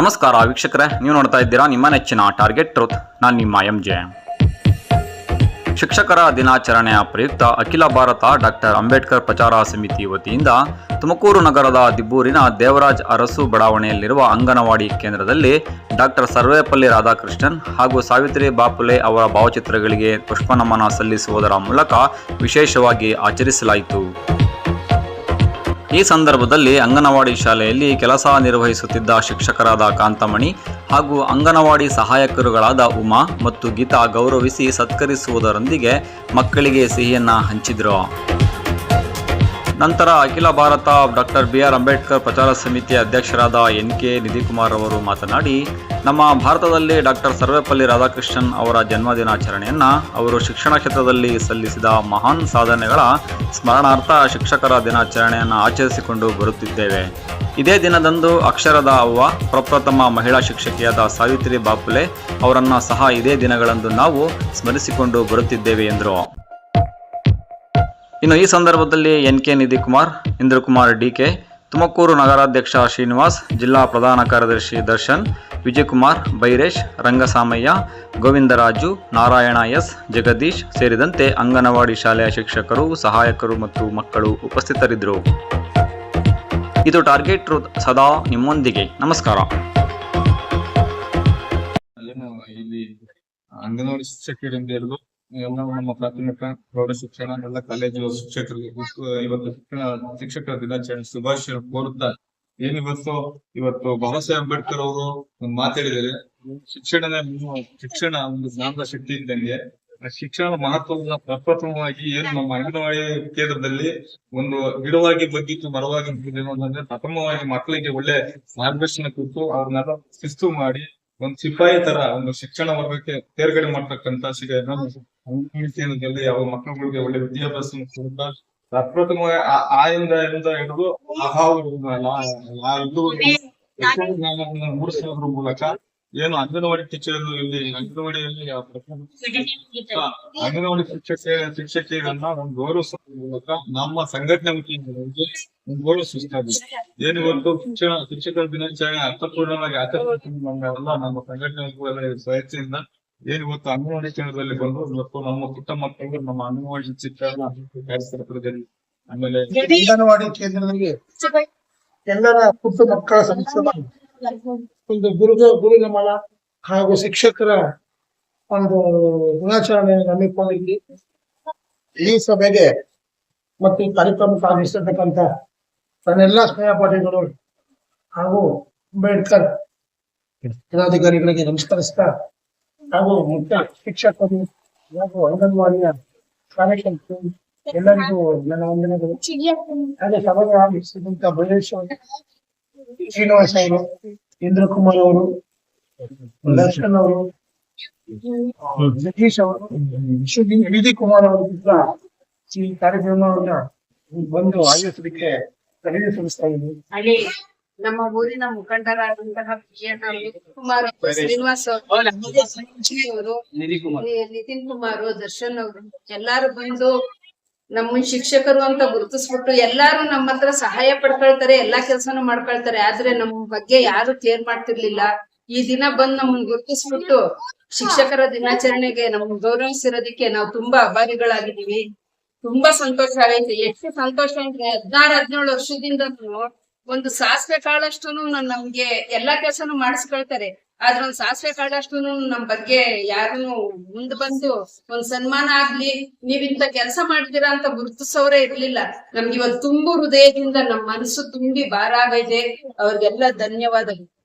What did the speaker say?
ನಮಸ್ಕಾರ ವೀಕ್ಷಕರೇ, ನೀವು ನೋಡ್ತಾ ಇದ್ದೀರಾ ನಿಮ್ಮ ನೆಚ್ಚಿನ ಟಾರ್ಗೆಟ್ ಟ್ರೂತ್ ನಾನು ನಿಮ್ಮ ಎಂ ಜೆ ಶಿಕ್ಷಕರ ದಿನಾಚರಣೆಯ ಪ್ರಯುಕ್ತ ಅಖಿಲ ಭಾರತ ಡಾಕ್ಟರ್ ಅಂಬೇಡ್ಕರ್ ಪ್ರಚಾರ ಸಮಿತಿ ವತಿಯಿಂದ ತುಮಕೂರು ನಗರದ ದಿಬ್ಬೂರಿನ ದೇವರಾಜ್ ಅರಸು ಬಡಾವಣೆಯಲ್ಲಿರುವ ಅಂಗನವಾಡಿ ಕೇಂದ್ರದಲ್ಲಿ ಡಾಕ್ಟರ್ ಸರ್ವೇಪಲ್ಲಿ ರಾಧಾಕೃಷ್ಣನ್ ಹಾಗೂ ಸಾವಿತ್ರಿ ಬಾಪುಲೆ ಅವರ ಭಾವಚಿತ್ರಗಳಿಗೆ ಪುಷ್ಪನಮನ ಸಲ್ಲಿಸುವುದರ ಮೂಲಕ ವಿಶೇಷವಾಗಿ ಆಚರಿಸಲಾಯಿತು. ಈ ಸಂದರ್ಭದಲ್ಲಿ ಅಂಗನವಾಡಿ ಶಾಲೆಯಲ್ಲಿ ಕೆಲಸ ನಿರ್ವಹಿಸುತ್ತಿದ್ದ ಶಿಕ್ಷಕರಾದ ಕಾಂತಮಣಿ ಹಾಗೂ ಅಂಗನವಾಡಿ ಸಹಾಯಕರುಗಳಾದ ಉಮಾ ಮತ್ತು ಗೀತಾ ಗೌರವಿಸಿ ಸತ್ಕರಿಸುವುದರೊಂದಿಗೆ ಮಕ್ಕಳಿಗೆ ಸಿಹಿಯನ್ನ ಹಂಚಿದರು. ನಂತರ ಅಖಿಲ Bharat doctor B R Ambedkar ಪ್ರಚಾರ ಸಮಿತಿಯ ಅಧ್ಯಕ್ಷರಾದ ಎನ್ ಕೆ ನಿಧಿಕುಮಾರ್ ಅವರು ಮಾತನಾಡಿ, ನಮ್ಮ ಭಾರತದಲ್ಲಿ ಡಾಕ್ಟರ್ ಸರ್ವೇಪಲ್ಲಿ ರಾಧಾಕೃಷ್ಣನ್ ಅವರ ಜನ್ಮದಿನಾಚರಣೆಯನ್ನು ಅವರು ಶಿಕ್ಷಣ ಕ್ಷೇತ್ರದಲ್ಲಿ ಸಲ್ಲಿಸಿದ ಮಹಾನ್ ಸಾಧನೆಗಳ ಸ್ಮರಣಾರ್ಥ ಶಿಕ್ಷಕರ ದಿನಾಚರಣೆಯನ್ನು ಆಚರಿಸಿಕೊಂಡು ಬರುತ್ತಿದ್ದೇವೆ. ಇದೇ ದಿನದಂದು ಅಕ್ಷರದ ಅವ್ವ, ಪ್ರಪ್ರಥಮ ಮಹಿಳಾ ಶಿಕ್ಷಕಿಯಾದ ಸಾವಿತ್ರಿ ಬಾಪುಲೆ ಅವರನ್ನು ಸಹ ಇದೇ ದಿನಗಳಂದು ನಾವು ಸ್ಮರಿಸಿಕೊಂಡು ಬರುತ್ತಿದ್ದೇವೆ ಎಂದರು. ಇನ್ನು ಈ ಸಂದರ್ಭದಲ್ಲಿ N K Nidhikumar, Indrakumar D K, Tumakuru ನಗರಾಧ್ಯಕ್ಷ Srinivas, ಜಿಲ್ಲಾ ಪ್ರಧಾನ ಕಾರ್ಯದರ್ಶಿ ದರ್ಶನ್, ವಿಜಯಕುಮಾರ್, ಬೈರೇಶ್, ರಂಗಸಾಮಯ್ಯ, ಗೋವಿಂದರಾಜು, ನಾರಾಯಣ ಎಸ್, ಜಗದೀಶ್ ಸೇರಿದಂತೆ ಅಂಗನವಾಡಿ ಶಾಲೆಯ ಶಿಕ್ಷಕರು, ಸಹಾಯಕರು ಮತ್ತು ಮಕ್ಕಳು ಉಪಸ್ಥಿತರಿದ್ದರು. ಇದು ಟಾರ್ಗೆಟ್ ಸದಾ ನಿಮ್ಮೊಂದಿಗೆ. ನಮಸ್ಕಾರ. ಅಂಗನವಾಡಿ ಶಿಕ್ಷಕರಿಂದ ಹಿಡಿದು ಎಲ್ಲ ನಮ್ಮ ಪ್ರಾಥಮಿಕ ಪ್ರೌಢ ಶಿಕ್ಷಣ, ಎಲ್ಲ ಕಾಲೇಜು ಶಿಕ್ಷಕರಿಗೆ ಇವತ್ತು ಶಿಕ್ಷಣ ಶಿಕ್ಷಕರ ದಿನಾಚರಣೆ ಶುಭಾಶಯ ಕೋರುತ್ತಾ ಏನಿವತ್ತು ಇವತ್ತು? ಬಾಬಾ ಸಾಹೇಬ್ ಅಂಬೇಡ್ಕರ್ ಅವರು ಮಾತಾಡಿದರೆ ಮಾತಾಡಿದ್ದಾರೆ ಶಿಕ್ಷಣ ಶಿಕ್ಷಣ, ಒಂದು ಜ್ಞಾನದ ಶಕ್ತಿ ಇದ್ದಂಗೆ, ಆ ಶಿಕ್ಷಣದ ಮಹತ್ವದ ಪ್ರಪ್ರಥಮವಾಗಿ ಏನು ನಮ್ಮ ಅಂಗನವಾಡಿ ಕೇಂದ್ರದಲ್ಲಿ ಒಂದು ಗಿಡವಾಗಿ ಬಗ್ಗಿತ್ತು, ಮರವಾಗಿ ಪ್ರಥಮವಾಗಿ ಮಕ್ಕಳಿಗೆ ಒಳ್ಳೆ ಮಾರ್ಗದರ್ಶನ ಕೊಟ್ಟು ಅವ್ರನ್ನೆಲ್ಲ ಶಿಸ್ತು ಮಾಡಿ ಒಂದು ಸಿಪಾಯಿ ತರ ಒಂದು ಶಿಕ್ಷಣ ವರ್ಗಕ್ಕೆ ತೇರ್ಗಡೆ ಮಾಡ್ತಕ್ಕಂತ ಅಂಗನವಾಡಿ ಯಾವ ಮಕ್ಕಳುಗಳಿಗೆ ಒಳ್ಳೆ ವಿದ್ಯಾಭ್ಯಾಸ ಕೊಡ್ತಾ ಪ್ರಪ್ರಥಮವಾಗಿ ಆ- ಆಯಿಂದ ಇಂದ ಹಿಡಿದು ಮೂಡಿಸೋದ್ರ ಮೂಲಕ ಏನು ಅಂಗನವಾಡಿ ಟೀಚರ್ ಇಲ್ಲಿ ಅಂಗನವಾಡಿಯಲ್ಲಿ ಅಂಗನವಾಡಿ ಶಿಕ್ಷಕ ಶಿಕ್ಷಕಿಯರನ್ನ ಒಂದು ಗೌರವ ಮೂಲಕ ನಮ್ಮ ಸಂಘಟನೆ ವತಿಯಿಂದ ಒಂದು ಏನು ಏನಿವತ್ತು ಶಿಕ್ಷಣ ಶಿಕ್ಷಕರ ದಿನಾಚರಣೆ ಅರ್ಥಪೂರ್ಣವಾಗಿ ಆಚರಿಸಲ್ಲ ನಮ್ಮೆಲ್ಲ ನಮ್ಮ ಸಂಘಟನೆ ಏನ್ ಏನಿವತ್ತು ಅಂಗನವಾಡಿ ಕೇಂದ್ರದಲ್ಲಿ ಬಂದು ಇವತ್ತು ನಮ್ಮ ಪುಟ್ಟ ಮಕ್ಕಳು ನಮ್ಮ ಅಂಗನವಾಡಿ ಶಿಕ್ಷಕರನ್ನ ಕಾರ್ಯಕ್ರಮದಲ್ಲಿ ಆಮೇಲೆ ಅಂಗನವಾಡಿ ಕೇಂದ್ರದಲ್ಲಿ ಎಲ್ಲರ ಪುಟ್ಟ ಮಕ್ಕಳ ಸಂಕ್ಷೇಮ ಒಂದು ಗುರು ಗುರು ನಮನ ಹಾಗೂ ಶಿಕ್ಷಕರ ಒಂದು ದಿನಾಚರಣೆ ಹಮ್ಮಿಕೊಂಡಿದ್ವಿ ಈ ಸಭೆಗೆ ಮತ್ತು ಈ ಕಾರ್ಯಕ್ರಮಕ್ಕೆ ಆಗಮಿಸಿರ್ತಕ್ಕಂಥ ತನ್ನೆಲ್ಲ ಸ್ನೇಹಪಾಠಿಗಳು ಹಾಗೂ ಅಂಬೇಡ್ಕರ್ ಜಿಲ್ಲಾಧಿಕಾರಿಗಳಿಗೆ ನಮಸ್ಕರಿಸ್ತಾ ಹಾಗೂ ಮುಖ್ಯ ಶಿಕ್ಷಕರು ಹಾಗೂ ಅಂಗನವಾಡಿಯ ಕಾರ್ಯಕರ್ತರು ಎಲ್ಲರಿಗೂ ನನ್ನ ವಂದನೆಗಳು. ಹಾಗೆ ಸಭೆಗೆ ಆಗಮಿಸಿದಂತ ಶ್ರೀನಿವಾಸ್ ಅವರು ಇಂದ್ರಕುಮಾರ್ ಅವರು ದರ್ಶನ್ ಅವರು ಜಗದೀಶ್ ಅವರು ವಿಧಿ ಕುಮಾರ್ ಅವರು ಕೂಡ ಈ ಕಾರ್ಯಕ್ರಮವನ್ನ ಬಂದು ಆಯೋಜಿಸಲಿಕ್ಕೆ ಕರೆದು ಸಲ್ಲಿಸ್ತಾ ಇದ್ದೀನಿ. ಅಲ್ಲಿ ನಮ್ಮ ಊರಿನ ಮುಖಂಡರಾದಂತಹ ಕುಮಾರ್ ಶ್ರೀನಿವಾಸ್ ಅವರು ಅವರು ನಿತಿನ್ ಕುಮಾರ್ ದರ್ಶನ್ ಅವರು ಎಲ್ಲಾರು ಬಂದು ನಮ್ಮ ಶಿಕ್ಷಕರು ಅಂತ ಗುರುತಿಸ್ಬಿಟ್ಟು ಎಲ್ಲಾರು ನಮ್ಮ ಹತ್ರ ಸಹಾಯ ಪಡ್ಕೊಳ್ತಾರೆ, ಎಲ್ಲಾ ಕೆಲ್ಸನೂ ಮಾಡ್ಕೊಳ್ತಾರೆ. ಆದ್ರೆ ನಮ್ ಬಗ್ಗೆ ಯಾರು ಕೇರ್ ಮಾಡ್ತಿರ್ಲಿಲ್ಲ. ಈ ದಿನ ಬಂದ್ ನಮ್ಮನ್ ಗುರುತಿಸ್ಬಿಟ್ಟು ಶಿಕ್ಷಕರ ದಿನಾಚರಣೆಗೆ ನಮ್ ಗೌರವಿಸಿರೋದಕ್ಕೆ ನಾವು ತುಂಬಾ ಅಭಾರಿಗಳಾಗಿದ್ದೀವಿ. ತುಂಬಾ ಸಂತೋಷ ಆಗೈತೆ. ಎಷ್ಟು ಸಂತೋಷ ಅಂದ್ರೆ ಹದಿನಾರು, ಹದಿನೇಳು ವರ್ಷದಿಂದ ಒಂದು ಸಾಸಿವೆ ಕಾಳಷ್ಟು ನಮ್ಗೆ ಎಲ್ಲಾ ಕೆಲಸನು ಮಾಡಿಸ್ಕೊಳ್ತಾರೆ. ಆದ್ರೆ ಒಂದ್ ಸಾಸಿವೆ ಕಾಳಷ್ಟು ನಮ್ ಬಗ್ಗೆ ಯಾರನ್ನು ಮುಂದ್ ಬಂದು ಒಂದ್ ಸನ್ಮಾನ ಆಗ್ಲಿ, ನೀವ್ ಇಂತ ಕೆಲಸ ಮಾಡಿದೀರಾ ಅಂತ ಗುರುತಿಸೋರೇ ಇರ್ಲಿಲ್ಲ. ನಮ್ಗೆ ಇವತ್ತು ತುಂಬು ಹೃದಯದಿಂದ ನಮ್ ಮನಸ್ಸು ತುಂಬಿ ಭಾರ ಆಗೈತೆ. ಅವ್ರಿಗೆಲ್ಲ ಧನ್ಯವಾದಗಳು.